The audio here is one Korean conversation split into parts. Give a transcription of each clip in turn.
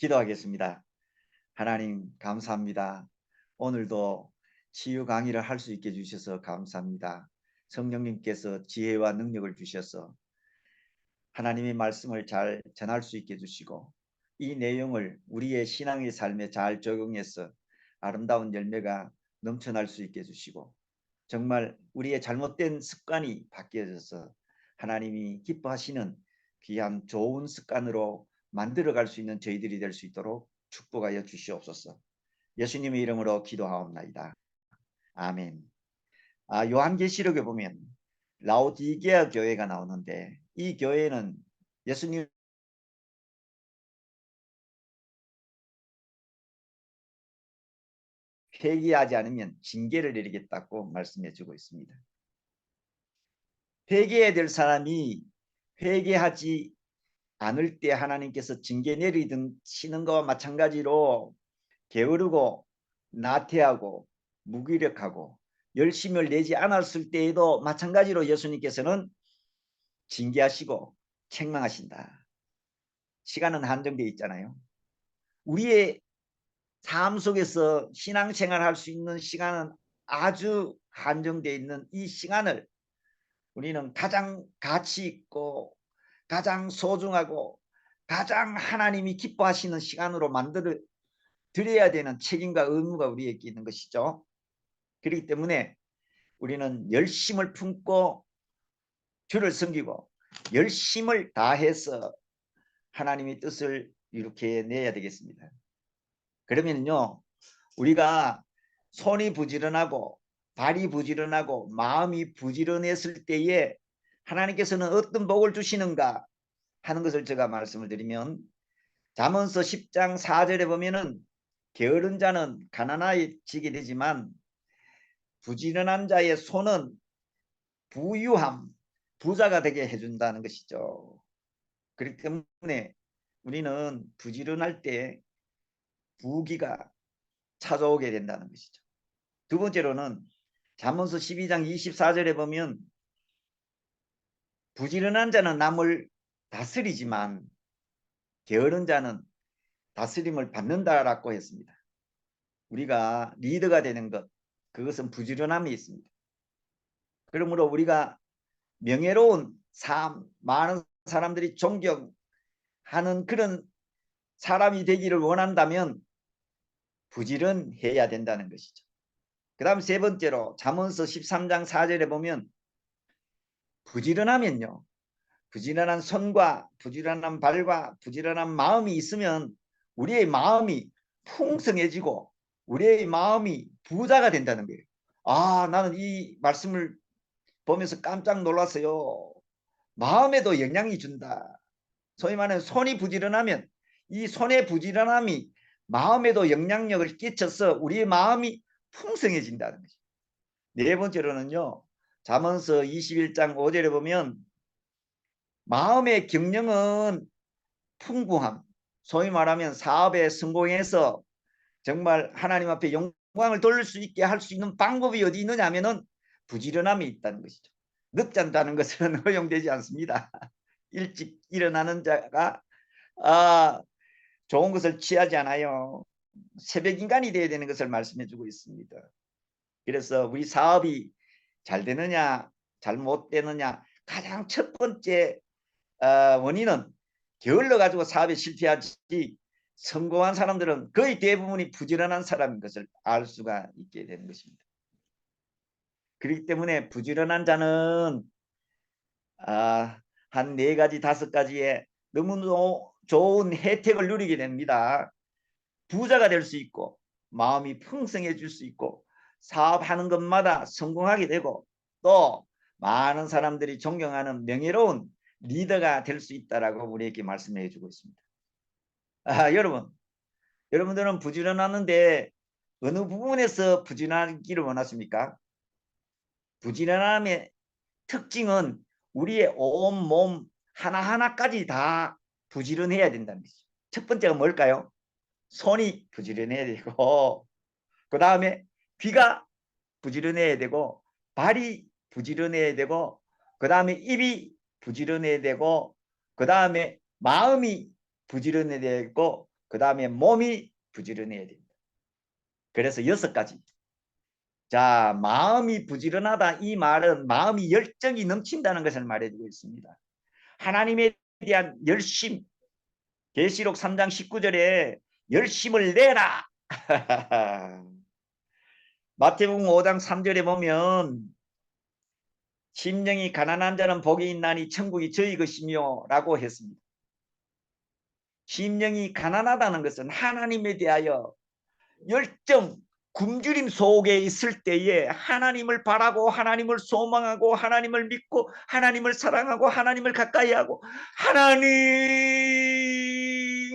기도하겠습니다. 하나님 감사합니다. 오늘도 치유 강의를 할 수 있게 주셔서 감사합니다. 성령님께서 지혜와 능력을 주셔서 하나님의 말씀을 잘 전할 수 있게 주시고 이 내용을 우리의 신앙의 삶에 잘 적용해서 아름다운 열매가 넘쳐날 수 있게 주시고 정말 우리의 잘못된 습관이 바뀌어져서 하나님이 기뻐하시는 귀한 좋은 습관으로 만들어갈 수 있는 저희들이 될 수 있도록 축복하여 주시옵소서. 예수님의 이름으로 기도하옵나이다. 아멘. 아, 요한계시록에 보면 라오디게아 교회가 나오는데 이 교회는 예수님 회개하지 않으면 징계를 내리겠다고 말씀해 주고 있습니다. 회개해야 될 사람이 회개하지 않을 때 하나님께서 징계 내리시는 것과 마찬가지로 게으르고 나태하고 무기력하고 열심을 내지 않았을 때에도 마찬가지로 예수님께서는 징계하시고 책망하신다. 시간은 한정되어 있잖아요. 우리의 삶 속에서 신앙생활 할 수 있는 시간은 아주 한정되어 있는 이 시간을 우리는 가장 가치 있고 가장 소중하고 가장 하나님이 기뻐하시는 시간으로 만들어 드려야 되는 책임과 의무가 우리에게 있는 것이죠. 그렇기 때문에 우리는 열심을 품고 주를 섬기고 열심을 다해서 하나님의 뜻을 이렇게 내야 되겠습니다. 그러면요 우리가 손이 부지런하고 발이 부지런하고 마음이 부지런했을 때에 하나님께서는 어떤 복을 주시는가 하는 것을 제가 말씀을 드리면 잠언서 10장 4절에 보면은 게으른 자는 가난해지게 되지만 부지런한 자의 손은 부유함, 부자가 되게 해준다는 것이죠. 그렇기 때문에 우리는 부지런할 때 부기가 찾아오게 된다는 것이죠. 두 번째로는 잠언서 12장 24절에 보면 부지런한 자는 남을 다스리지만 게으른 자는 다스림을 받는다라고 했습니다. 우리가 리더가 되는 것 그것은 부지런함이 있습니다. 그러므로 우리가 명예로운 삶 많은 사람들이 존경하는 그런 사람이 되기를 원한다면 부지런해야 된다는 것이죠. 그 다음 세 번째로 잠언서 13장 4절에 보면 부지런하면요. 부지런한 손과 부지런한 발과 부지런한 마음이 있으면 우리의 마음이 풍성해지고 우리의 마음이 부자가 된다는 거예요. 아 나는 이 말씀을 보면서 깜짝 놀랐어요. 마음에도 영향이 준다. 소위 말하는 손이 부지런하면 이 손의 부지런함이 마음에도 영향력을 끼쳐서 우리의 마음이 풍성해진다는 거죠. 네 번째로는요. 잠언서 21장 5절에 보면 마음의 경영은 풍부함 소위 말하면 사업에 성공해서 정말 하나님 앞에 영광을 돌릴 수 있게 할 수 있는 방법이 어디 있느냐 하면은 부지런함이 있다는 것이죠. 늦지 않다는 것은 허용되지 않습니다. 일찍 일어나는 자가 아, 좋은 것을 취하지 않아요. 새벽 인간이 되어야 되는 것을 말씀해 주고 있습니다. 그래서 우리 사업이 잘 되느냐 잘 못 되느냐 가장 첫 번째 어, 원인은 게을러 가지고 사업에 실패하지 성공한 사람들은 거의 대부분이 부지런한 사람인 것을 알 수가 있게 되는 것입니다. 그렇기 때문에 부지런한 자는 아, 한 네 가지 다섯 가지의 너무 좋은 혜택을 누리게 됩니다. 부자가 될 수 있고 마음이 풍성해질 수 있고 사업하는 것마다 성공하게 되고 또 많은 사람들이 존경하는 명예로운 리더가 될 수 있다라고 우리에게 말씀해 주고 있습니다. 아, 여러분, 여러분들은 부지런하는데 어느 부분에서 부지런하기를 원하십니까? 부지런함의 특징은 우리의 온몸 하나하나까지 다 부지런해야 된다는 거죠. 첫 번째가 뭘까요? 손이 부지런해야 되고 그 다음에 귀가 부지런해야 되고 발이 부지런해야 되고 그 다음에 입이 부지런해야 되고 그 다음에 마음이 부지런해야 되고 그 다음에 몸이 부지런해야 됩니다. 그래서 여섯 가지. 자, 마음이 부지런하다. 이 말은 마음이 열정이 넘친다는 것을 말해주고 있습니다. 하나님에 대한 열심. 계시록 3장 19절에 열심을 내라. 마태복음 5장 3절에 보면 심령이 가난한 자는 복이 있나니 천국이 저희 것이며 라고 했습니다. 심령이 가난하다는 것은 하나님에 대하여 열정, 굶주림 속에 있을 때에 하나님을 바라고 하나님을 소망하고 하나님을 믿고 하나님을 사랑하고 하나님을 가까이 하고 하나님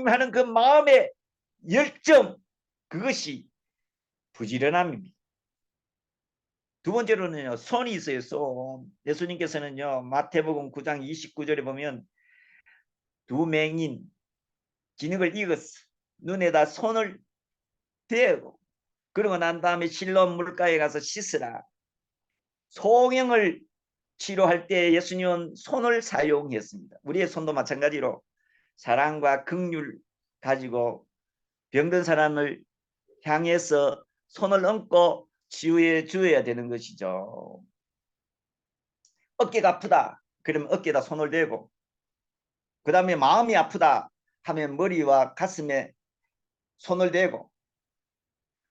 하는 그 마음의 열정 그것이 부지런함입니다. 두 번째로는요. 손이 있어요. 손. 예수님께서는요. 마태복음 9장 29절에 보면 두 맹인 진흙을 익었어. 눈에다 손을 대고 그러고 난 다음에 실로 물가에 가서 씻으라. 소경을 치료할 때 예수님은 손을 사용했습니다. 우리의 손도 마찬가지로 사랑과 긍휼 가지고 병든 사람을 향해서 손을 얹고 치유해 주어야 되는 것이죠. 어깨가 아프다. 그러면 어깨에다 손을 대고 그 다음에 마음이 아프다 하면 머리와 가슴에 손을 대고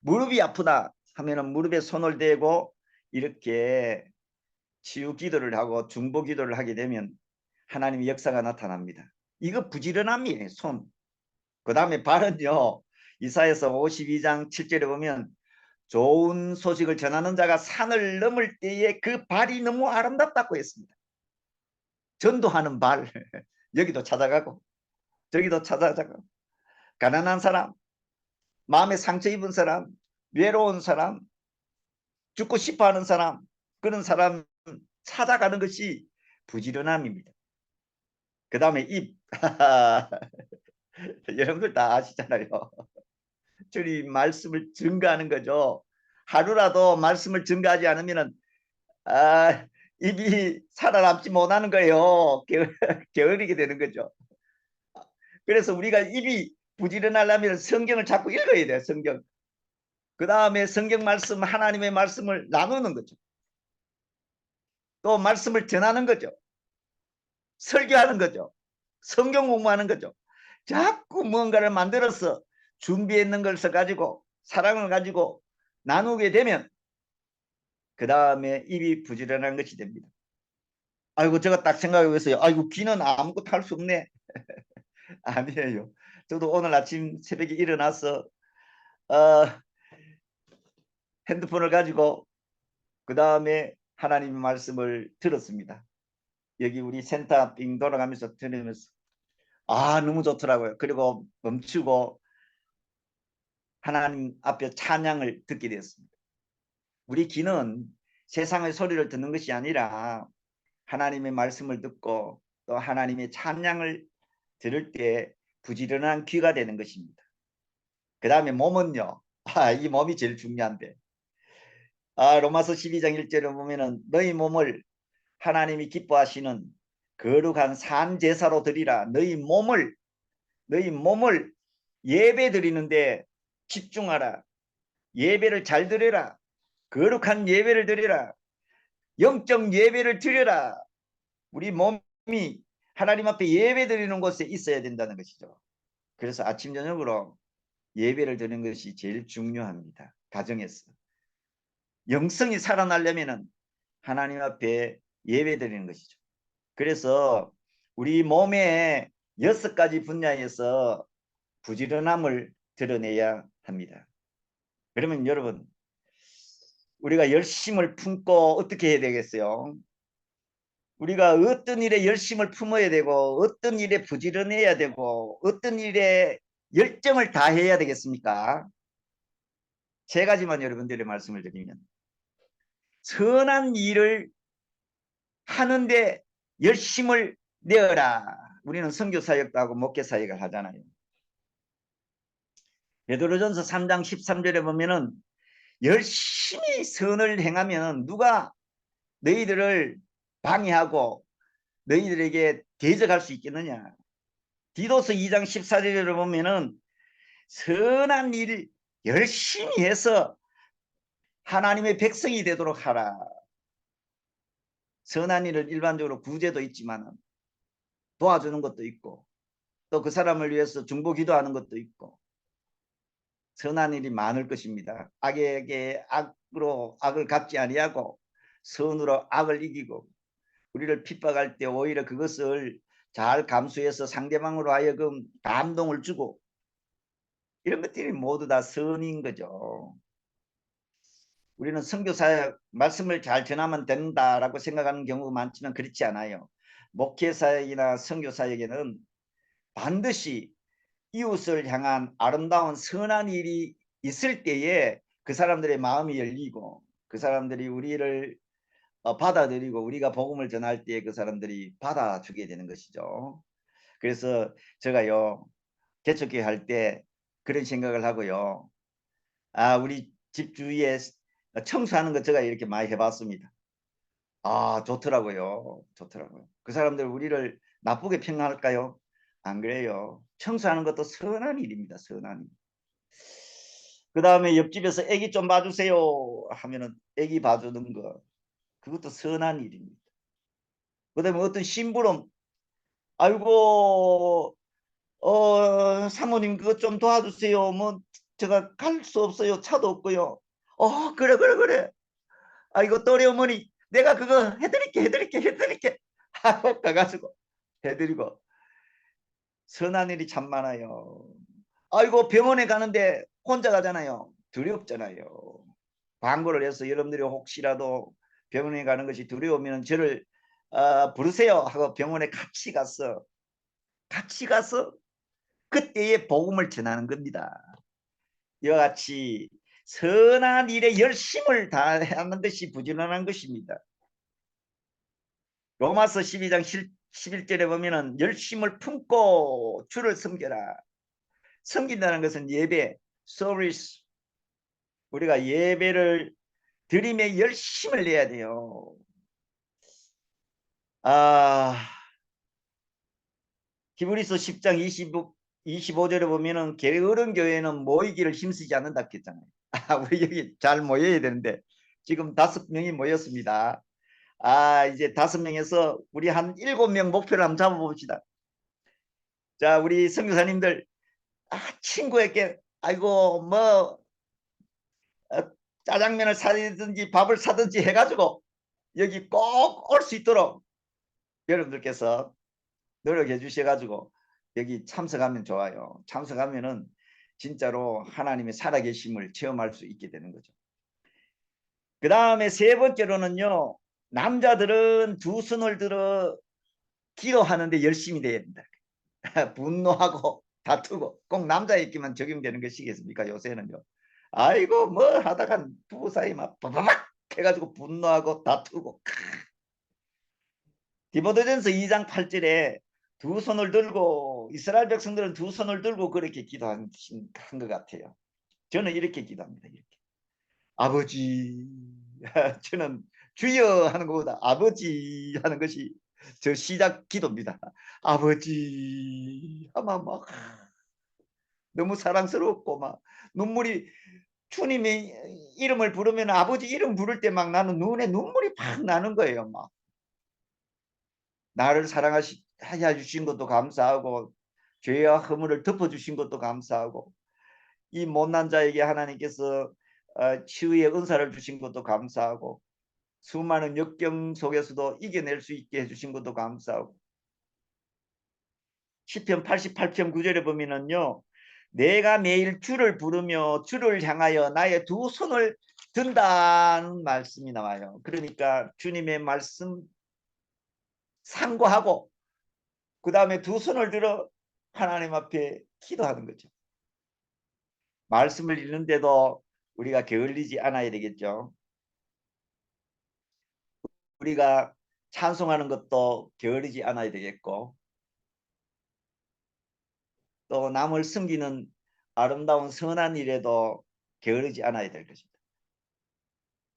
무릎이 아프다 하면은 무릎에 손을 대고 이렇게 치유 기도를 하고 중보 기도를 하게 되면 하나님의 역사가 나타납니다. 이거 부지런함이에요. 손. 그 다음에 발은요. 이사에서 52장 7절에 보면 좋은 소식을 전하는 자가 산을 넘을 때에 그 발이 너무 아름답다고 했습니다. 전도하는 발. 여기도 찾아가고 저기도 찾아가고 가난한 사람 마음에 상처 입은 사람, 외로운 사람, 죽고 싶어 하는 사람, 그런 사람 찾아가는 것이 부지런함입니다. 그 다음에 입. 여러분들 다 아시잖아요. 주님 말씀을 증거하는 거죠. 하루라도 말씀을 증거하지 않으면 아, 입이 살아남지 못하는 거예요. 게을, 게으르게 되는 거죠. 그래서 우리가 입이 부지런하려면 성경을 자꾸 읽어야 돼요. 성경. 그 다음에 성경 말씀 하나님의 말씀을 나누는 거죠. 또 말씀을 전하는 거죠. 설교하는 거죠. 성경 공부하는 거죠. 자꾸 무언가를 만들어서 준비했는 것을 가지고 사랑을 가지고 나누게 되면 그 다음에 입이 부지런한 것이 됩니다. 아이고 제가 딱 있어요. 아이고 귀는 아무것도 할 수 없네. 아니에요. 저도 오늘 아침 새벽에 일어나서 어, 핸드폰을 가지고 그 다음에 하나님의 말씀을 들었습니다. 여기 우리 센터 빙 돌아가면서 들으면서 아 너무 좋더라고요. 그리고 멈추고 하나님 앞에 찬양을 듣게 되었습니다. 우리 귀는 세상의 소리를 듣는 것이 아니라 하나님의 말씀을 듣고 또 하나님의 찬양을 들을 때 부지런한 귀가 되는 것입니다. 그 다음에 몸은요. 아, 이 몸이 제일 중요한데. 아, 로마서 12장 1절에 보면은 너희 몸을 하나님이 기뻐하시는 거룩한 산 제사로 드리라. 너희 몸을 너희 몸을 예배 드리는데 집중하라. 예배를 잘 드려라. 거룩한 예배를 드려라. 영적 예배를 드려라. 우리 몸이 하나님 앞에 예배 드리는 곳에 있어야 된다는 것이죠. 그래서 아침 저녁으로 예배를 드리는 것이 제일 중요합니다. 가정에서. 영성이 살아나려면 하나님 앞에 예배 드리는 것이죠. 그래서 우리 몸의 여섯 가지 분야에서 부지런함을 드러내야 합니다. 그러면 여러분 우리가 열심을 품고 어떻게 해야 되겠어요? 우리가 어떤 일에 열심을 품어야 되고 어떤 일에 부지런해야 되고 어떤 일에 열정을 다해야 되겠습니까? 세 가지만 여러분들의 말씀을 드리면 선한 일을 하는데 열심을 내어라. 우리는 선교사역도 하고 목회사역을 하잖아요. 베드로전서 3장 13절에 보면은 열심히 선을 행하면 누가 너희들을 방해하고 너희들에게 대적할 수 있겠느냐. 디도스 2장 14절에 보면은 선한 일 열심히 해서 하나님의 백성이 되도록 하라. 선한 일을 일반적으로 구제도 있지만 도와주는 것도 있고 또 그 사람을 위해서 중보 기도하는 것도 있고 선한 일이 많을 것입니다. 악에게 악으로 악을 갚지 아니하고 선으로 악을 이기고 우리를 핍박할 때 오히려 그것을 잘 감수해서 상대방으로 하여금 감동을 주고 이런 것들이 모두 다 선인 거죠. 우리는 선교사역 말씀을 잘 전하면 된다라고 생각하는 경우가 많지만 그렇지 않아요. 목회사역이나 선교사역에는 반드시 이웃을 향한 아름다운 선한 일이 있을 때에 그 사람들의 마음이 열리고 그 사람들이 우리를 어, 받아들이고 우리가 복음을 전할 때그 사람들이 받아주게 되는 것이죠. 그래서 제가요 개척교회 할 때 그런 생각을 하고요. 아 우리 집 주위에 청소하는 것 제가 이렇게 많이 해봤습니다. 아 좋더라고요. 좋더라고요. 그 사람들 우리를 나쁘게 평가할까요? 안 그래요. 청소하는 것도 선한 일입니다. 선한 일. 그 다음에 옆집에서 애기 좀 봐주세요. 하면은 애기 봐주는 거. 그것도 선한 일입니다. 그 다음에 어떤 심부름 아이고 어 사모님 그것 좀 도와주세요. 뭐 제가 갈 수 없어요. 차도 없고요 어 그래 그래 그래. 아이고 또래 어머니 내가 그거 해드릴게 해드릴게 해드릴게. 하고 가가지고 해드리고 선한 일이 참 많아요. 아이고 병원에 가는데 혼자 가잖아요. 두렵잖아요. 광고를 해서 여러분들이 혹시라도 병원에 가는 것이 두려우면 저를 어, 부르세요 하고 병원에 같이 갔어 같이 가서 그때의 복음을 전하는 겁니다. 이와 같이 선한 일에 열심을 다하는 것이 부지런한 것입니다. 로마서 12장 11절에 보면은 열심을 품고 주를 섬겨라 섬긴다는 것은 예배 서비스 우리가 예배를 드림에 열심을 내야 돼요. 아, 히브리서 10장 25, 25절에 보면은 게으른 교회는 모이기를 힘쓰지 않는다 했잖아요. 아, 우리 여기 잘 모여야 되는데 지금 다섯 명이 모였습니다. 아, 이제 다섯 명에서 우리 한 일곱 명 목표를 한번 잡아봅시다. 자, 우리 선교사님들 아, 친구에게 아이고 뭐 어, 짜장면을 사든지 밥을 사든지 해가지고 여기 꼭 올 수 있도록 여러분들께서 노력해 주셔가지고 여기 참석하면 좋아요. 참석하면은 진짜로 하나님의 살아계심을 체험할 수 있게 되는 거죠. 그 다음에 세 번째로는요. 남자들은 두 손을 들어 기도하는데 열심히 돼야 된다. 분노하고 다투고 꼭 남자에게만 적용되는 것이겠습니까? 요새는요. 아이고 뭐 하다가 부부 사이 막 바바박 해가지고 분노하고 다투고 디모데전서 2장 8절에 두 손을 들고 이스라엘 백성들은 두 손을 들고 그렇게 기도한 것 같아요. 저는 이렇게 기도합니다. 이렇게 아버지 저는 주여 하는 것보다 아버지 하는 것이 저 시작 기도입니다. 아버지 아마 막 너무 사랑스럽고 막 눈물이 주님의 이름을 부르면 아버지 이름 부를 때 막 나는 눈에 눈물이 팍 나는 거예요. 막 나를 사랑하시 하여 주신 것도 감사하고 죄와 허물을 덮어 주신 것도 감사하고 이 못난 자에게 하나님께서 어, 치유의 은사를 주신 것도 감사하고 수많은 역경 속에서도 이겨낼 수 있게 해주신 것도 감사하고 10편 88편 9절에 보면은요 내가 매일 주를 부르며 주를 향하여 나의 두 손을 든다는 말씀이 나와요. 그러니까 주님의 말씀 상고하고 그 다음에 두 손을 들어 하나님 앞에 기도하는 거죠. 말씀을 읽는데도 우리가 게을리지 않아야 되겠죠. 우리가 찬송하는 것도 게으르지 않아야 되겠고 또 남을 섬기는 아름다운 선한 일에도 게으르지 않아야 될 것입니다.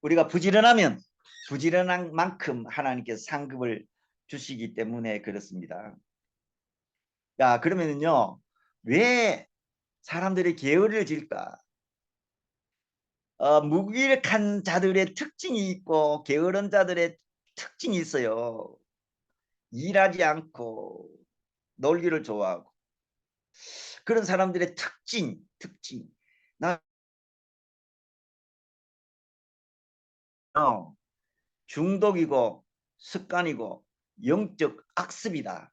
우리가 부지런하면 부지런한 만큼 하나님께서 상급을 주시기 때문에 그렇습니다. 야 그러면은요 왜 사람들이 게으르질까? 어, 무기력한 자들의 특징이 있고 게으른 자들의 특징이 있어요. 일하지 않고 놀기를 좋아하고 그런 사람들의 특징, 특징. 나 어, 중독이고 습관이고 영적 악습이다.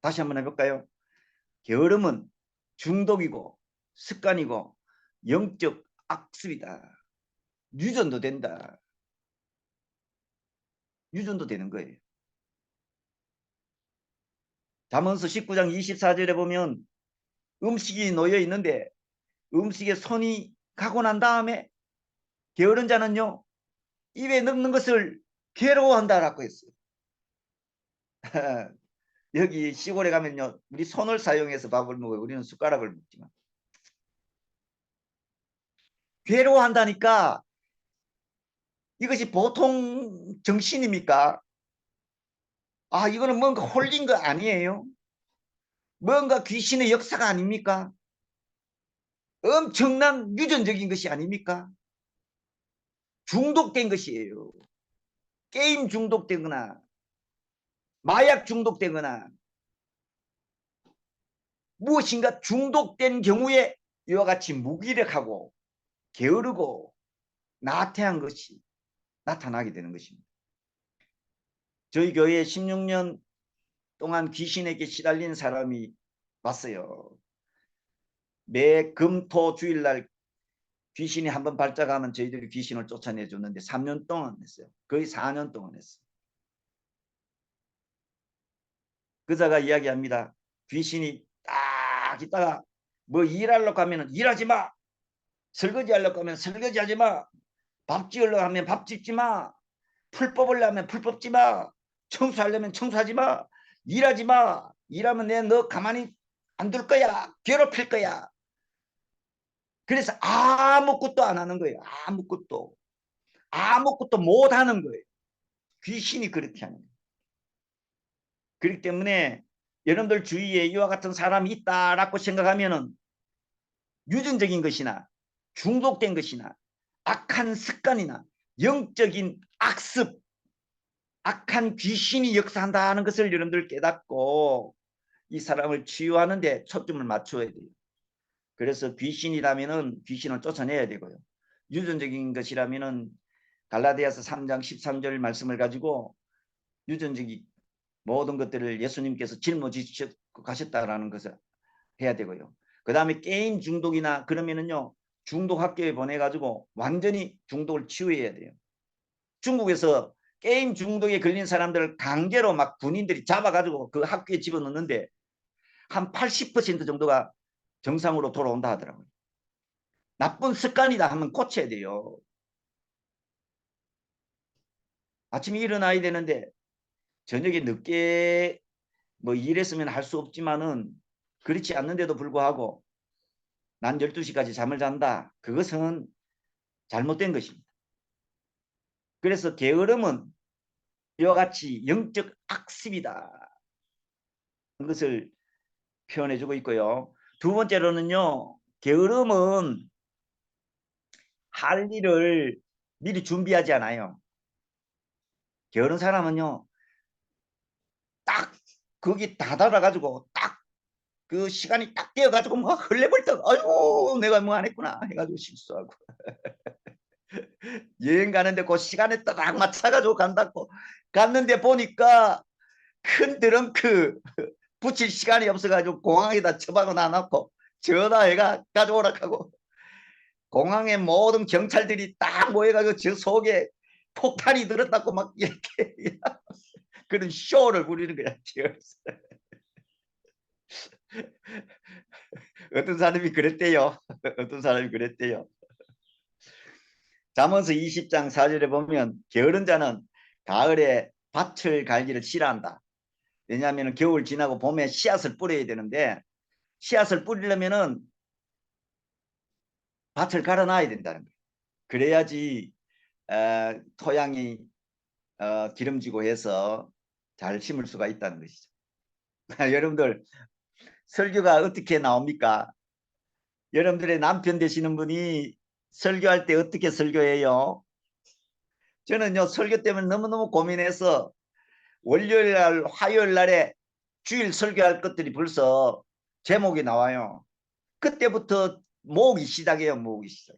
다시 한번 해볼까요? 게으름은 중독이고 습관이고 영적 악습이다. 유전도 된다. 유전도 되는 거예요. 잠언서 19장 24절에 보면 음식이 놓여 있는데 음식에 손이 가고 난 다음에 게으른 자는요 입에 넣는 것을 괴로워한다라고 했어요. 여기 시골에 가면요 우리 손을 사용해서 밥을 먹어요. 우리는 숟가락을 먹지만 괴로워한다니까 이것이 보통 정신입니까? 아 이거는 뭔가 홀린 거 아니에요? 뭔가 귀신의 역사가 아닙니까? 엄청난 유전적인 것이 아닙니까? 중독된 것이에요. 게임 중독되거나 마약 중독되거나 무엇인가 중독된 경우에 이와 같이 무기력하고 게으르고 나태한 것이 나타나게 되는 것입니다. 저희 교회에 16년 동안 귀신에게 시달린 사람이 왔어요. 매 금토 주일날 귀신이 한 번 발작하면 저희들이 귀신을 쫓아내 줬는데 3년 동안 했어요. 거의 4년 동안 했어요. 그자가 이야기합니다. 귀신이 딱 있다가 뭐 일하려고 하면 일하지 마. 설거지 하려고 하면 설거지 하지 마. 밥 지으려고 하면 밥 짓지 마. 풀 뽑으려면 풀 뽑지 마. 청소하려면 청소하지 마. 일하지 마. 일하면 내너 가만히 안 둘 거야. 괴롭힐 거야. 그래서 아무것도 안 하는 거예요. 아무것도. 아무것도 못 하는 거예요. 귀신이 그렇게 하는 거예요. 그렇기 때문에 여러분들 주위에 이와 같은 사람이 있다라고 생각하면 은 유전적인 것이나 중독된 것이나 악한 습관이나 영적인 악습, 악한 귀신이 역사한다는 것을 여러분들 깨닫고 이 사람을 치유하는 데 초점을 맞춰야 돼요. 그래서 귀신이라면 은 귀신을 쫓아내야 되고요. 유전적인 것이라면 은 갈라디아서 3장 13절 말씀을 가지고 유전적인 모든 것들을 예수님께서 짊어지시고 가셨다라는 것을 해야 되고요. 그 다음에 게임 중독이나 그러면은요 중독 학교에 보내가지고 완전히 중독을 치유해야 돼요. 중국에서 게임 중독에 걸린 사람들을 강제로 막 군인들이 잡아가지고 그 학교에 집어넣는데 한 80% 정도가 정상으로 돌아온다 하더라고요. 나쁜 습관이다 하면 고쳐야 돼요. 아침에 일어나야 되는데 저녁에 늦게 뭐 일했으면 할 수 없지만은 그렇지 않는데도 불구하고 난 12시까지 잠을 잔다. 그것은 잘못된 것입니다. 그래서 게으름은 이와 같이 영적 악습이다. 그것을 표현해 주고 있고요. 두 번째로는요. 게으름은 할 일을 미리 준비하지 않아요. 게으른 사람은요. 딱 거기 다다라 가지고 딱 그 시간이 딱 되어 가지고 막 헐레벌떡 아이고 내가 뭐 안 했구나. 해가지고 실수하고. 여행 가는데 그 시간에 딱 맞춰 가지고 간다고. 갔는데 보니까 큰 드렁크 붙일 시간이 없어가지고 공항에다 처박아 놔놓고 전화해가 가져오라 하고. 공항에 모든 경찰들이 딱 모여가지고 저 속에 폭탄이 들었다고 막 이렇게 그런 쇼를 부리는 거야. 어떤 사람이 그랬대요. 어떤 사람이 그랬대요. 잠언서 20장 4절에 보면 게으른 자는 가을에 밭을 갈기를 싫어한다. 왜냐하면 겨울 지나고 봄에 씨앗을 뿌려야 되는데 씨앗을 뿌리려면 은 밭을 갈아놔야 된다는 거예요. 그래야지 어, 토양이 어, 기름지고 해서 잘 심을 수가 있다는 것이죠. 여러분들 설교가 어떻게 나옵니까? 여러분들의 남편 되시는 분이 설교할 때 어떻게 설교해요? 저는요 설교 때문에 너무너무 고민해서 월요일 날 화요일 날에 주일 설교할 것들이 벌써 제목이 나와요. 그때부터 모으기 시작해요. 모으기 시작.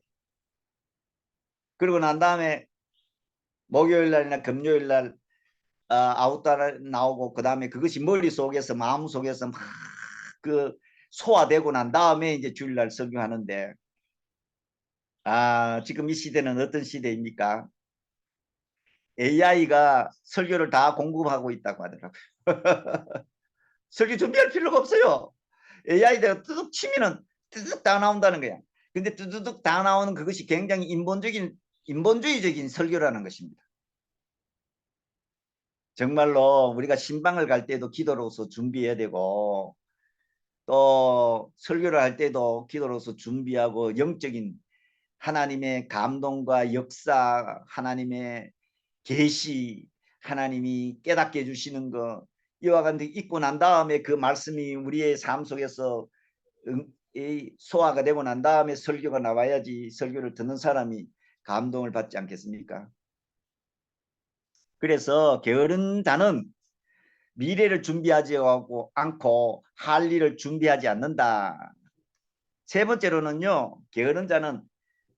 그리고 난 다음에 목요일 날이나 금요일 날 어, 아웃달 나오고 그 다음에 그것이 머릿속에서 마음속에서 막 그 소화되고 난 다음에 이제 주일날 설교하는데 아 지금 이 시대는 어떤 시대입니까? AI가 설교를 다 공급하고 있다고 하더라고요. 설교 준비할 필요가 없어요. AI가 뚜둑 치면은 뚜둑 다 나온다는 거야. 근데 뚜둑 다 나오는 그것이 굉장히 인본적인 인본주의적인 설교라는 것입니다. 정말로 우리가 신방을 갈 때도 기도로서 준비해야 되고 또 설교를 할 때도 기도로서 준비하고 영적인 하나님의 감동과 역사 하나님의 계시 하나님이 깨닫게 해 주시는 거 이와 같은 있고 난 다음에 그 말씀이 우리의 삶 속에서 응, 소화가 되고 난 다음에 설교가 나와야지 설교를 듣는 사람이 감동을 받지 않겠습니까? 그래서 게으른 자는 미래를 준비하지 않고 할 일을 준비하지 않는다. 세 번째로는요. 게으른 자는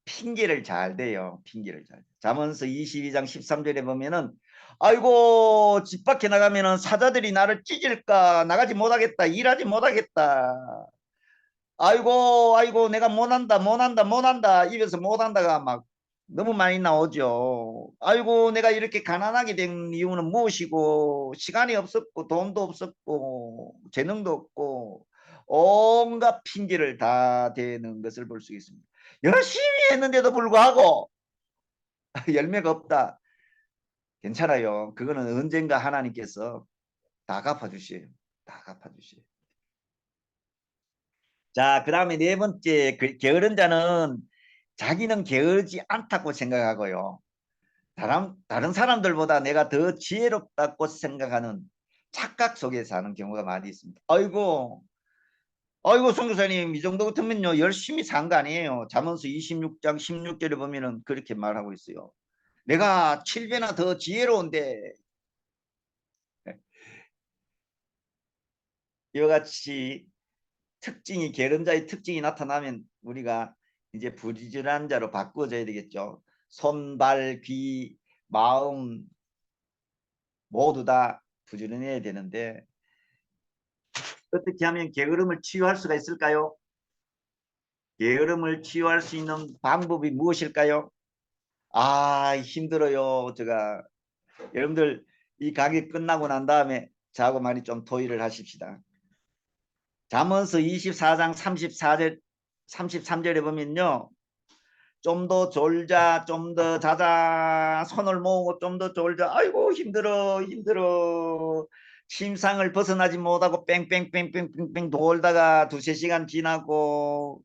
핑계를 잘 대요. 핑계를 잘. 잠언서 22장 13절에 보면은 아이고 집 밖에 나가면은 사자들이 나를 찢을까 나가지 못하겠다 일하지 못하겠다 아이고 아이고 내가 못한다 못한다 못한다 입에서 못한다가 막 너무 많이 나오죠. 아이고 내가 이렇게 가난하게 된 이유는 무엇이고 시간이 없었고 돈도 없었고 재능도 없고 온갖 핑계를 다 대는 것을 볼 수 있습니다. 열심히 했는데도 불구하고 열매가 없다. 괜찮아요. 그거는 언젠가 하나님께서 다 갚아주셔요. 다 갚아주셔요. 자, 그 다음에 네 번째, 그 게으른 자는 자기는 게으르지 않다고 생각하고요. 다른, 다른 사람들보다 내가 더 지혜롭다고 생각하는 착각 속에 사는 경우가 많이 있습니다. 아이고, 아이고, 성교사님, 이 정도 같으면요, 열심히 산 거 아니에요. 잠언서 26장 16절에 보면은 그렇게 말하고 있어요. 내가 7배나 더 지혜로운데, 이와 같이 특징이, 게으름자의 특징이 나타나면 우리가 이제 부지런한 자로 바꾸어져야 되겠죠. 손, 발, 귀, 마음 모두 다 부지런해야 되는데 어떻게 하면 게으름을 치유할 수가 있을까요? 게으름을 치유할 수 있는 방법이 무엇일까요? 아 힘들어요. 제가 여러분들 이 강의 끝나고 난 다음에 자고 많이 좀 토의를 하십시다. 잠언서 24장 34절 33절에 보면요. 좀 더 졸자, 좀 더 자자, 손을 모으고 좀 더 졸자. 아이고 힘들어, 힘들어. 침상을 벗어나지 못하고 뺑뺑뺑뺑뺑뺑 돌다가 두세 시간 지나고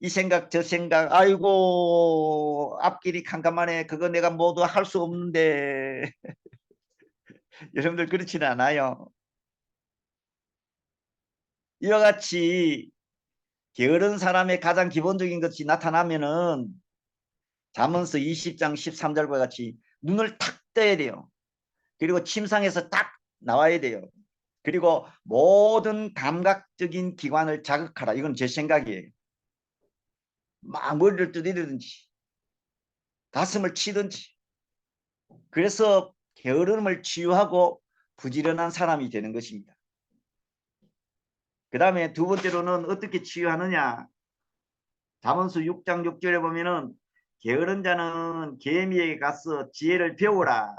이 생각 저 생각 아이고 앞길이 캄캄하네 그거 내가 모두 할 수 없는데 여러분들 그렇지는 않아요 이와 같이 게으른 사람의 가장 기본적인 것이 나타나면은 잠언서 20장 13절과 같이 눈을 탁 떠야 돼요. 그리고 침상에서 딱 나와야 돼요. 그리고 모든 감각적인 기관을 자극하라. 이건 제 생각이에요. 막 머리를 두드리든지 가슴을 치든지 그래서 게으름을 치유하고 부지런한 사람이 되는 것입니다. 그 다음에 두 번째로는 어떻게 치유하느냐. 잠언수 6장 6절에 보면은 게으른 자는 개미에게 가서 지혜를 배우라.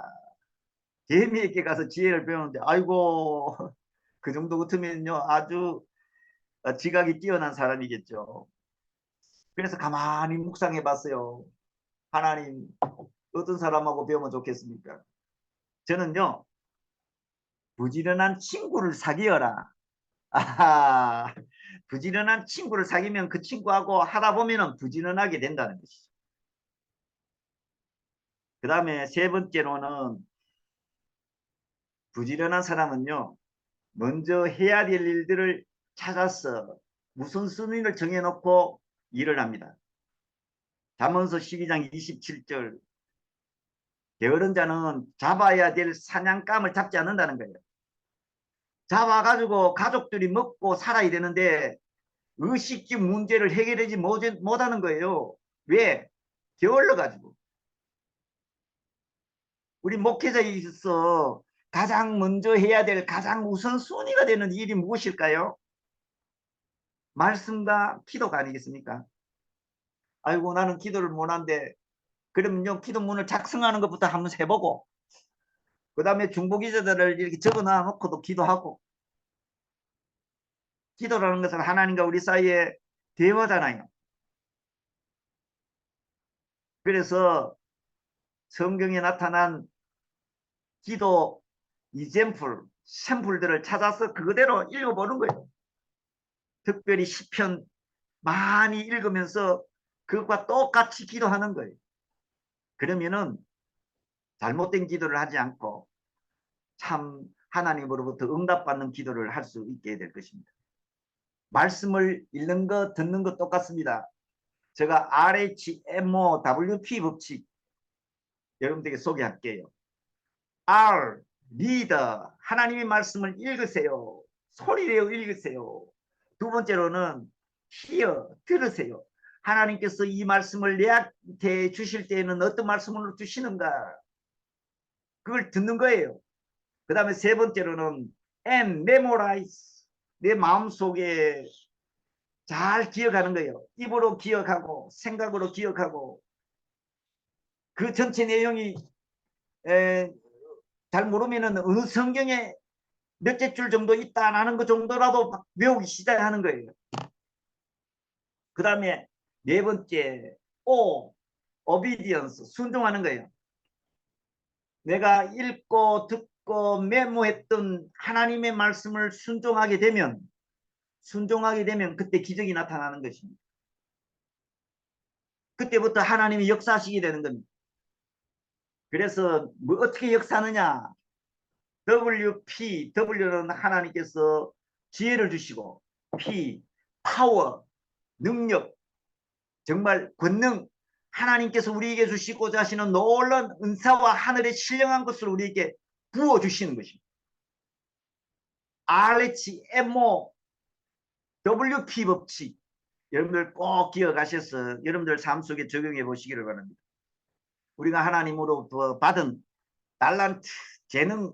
개미에게 가서 지혜를 배우는데 아이고 그 정도 같으면요 아주 지각이 뛰어난 사람이겠죠. 그래서 가만히 묵상해 봤어요. 하나님 어떤 사람하고 배우면 좋겠습니까? 저는요 부지런한 친구를 사귀어라. 아하, 부지런한 친구를 사귀면 그 친구하고 하다 보면 부지런하게 된다는 것이죠. 그 다음에 세 번째로는 부지런한 사람은요. 먼저 해야 될 일들을 찾아서 무슨 순위를 정해놓고 일어납니다. 잠언서 12장 27절 게으른 자는 잡아야 될 사냥감을 잡지 않는다는 거예요. 잡아가지고 가족들이 먹고 살아야 되는데 의식주 문제를 해결하지 못- 못하는 거예요. 왜? 게을러가지고. 우리 목회자에 있어서 가장 먼저 해야 될 가장 우선순위가 되는 일이 무엇일까요? 말씀과 기도가 아니겠습니까? 아이고 나는 기도를 못한데 그러면요 기도문을 작성하는 것부터 한번 해보고 그 다음에 중보기자들을 이렇게 적어놔 놓고도 기도하고 기도라는 것은 하나님과 우리 사이에 대화잖아요. 그래서 성경에 나타난 기도 이젠플, 샘플들을 찾아서 그대로 읽어보는 거예요. 특별히 시편 많이 읽으면서 그것과 똑같이 기도하는 거예요. 그러면은 잘못된 기도를 하지 않고 참 하나님으로부터 응답받는 기도를 할 수 있게 될 것입니다. 말씀을 읽는 것, 듣는 것 똑같습니다. 제가 RHMO WP 법칙 여러분들에게 소개할게요. R, 리더, 하나님의 말씀을 읽으세요. 소리내어 읽으세요. 두 번째로는 hear, 들으세요. 하나님께서 이 말씀을 내한테 주실 때에는 어떤 말씀을 주시는가? 그걸 듣는 거예요. 그 다음에 세 번째로는 and memorize. 내 마음속에 잘 기억하는 거예요. 입으로 기억하고 생각으로 기억하고 그 전체 내용이 에, 잘 모르면은 어느 성경에 몇째 줄 정도 있다라는 것 정도라도 막 외우기 시작하는 거예요. 그 다음에 네 번째 O, obedience, 순종하는 거예요. 내가 읽고 듣고 메모했던 하나님의 말씀을 순종하게 되면 순종하게 되면 그때 기적이 나타나는 것입니다. 그때부터 하나님이 역사하시게 되는 겁니다. 그래서 뭐 어떻게 역사하느냐? WP, W는 하나님께서 지혜를 주시고 P, 파워, 능력, 정말 권능, 하나님께서 우리에게 주시고자 하시는 놀라운 은사와 하늘의 신령한 것을 우리에게 부어 주시는 것입니다. RHMO WP 법칙 여러분들 꼭 기억하셔서 여러분들 삶 속에 적용해 보시기를 바랍니다. 우리가 하나님으로부터 받은 달란트, 재능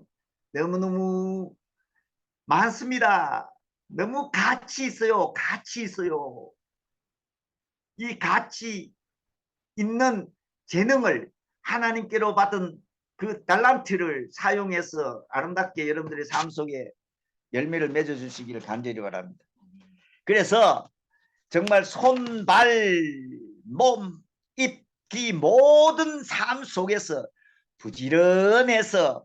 너무너무 많습니다. 너무 가치 있어요. 가치 있어요. 이 가치 있는 재능을 하나님께로 받은 그 달란트를 사용해서 아름답게 여러분들의 삶 속에 열매를 맺어 주시기를 간절히 바랍니다. 그래서 정말 손, 발, 몸, 입, 귀 모든 삶 속에서 부지런해서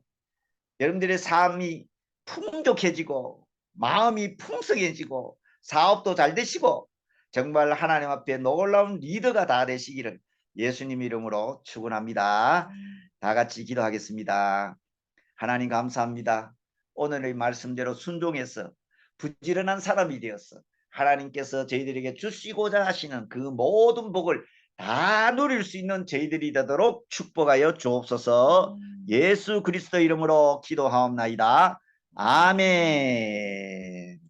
여러분들의 삶이 풍족해지고 마음이 풍성해지고 사업도 잘 되시고 정말 하나님 앞에 놀라운 리더가 다 되시기를 예수님 이름으로 축원합니다. 다 같이 기도하겠습니다. 하나님 감사합니다. 오늘의 말씀대로 순종해서 부지런한 사람이 되었어. 하나님께서 저희들에게 주시고자 하시는 그 모든 복을 다 누릴 수 있는 저희들이 되도록 축복하여 주옵소서. 예수 그리스도 이름으로 기도하옵나이다. 아멘.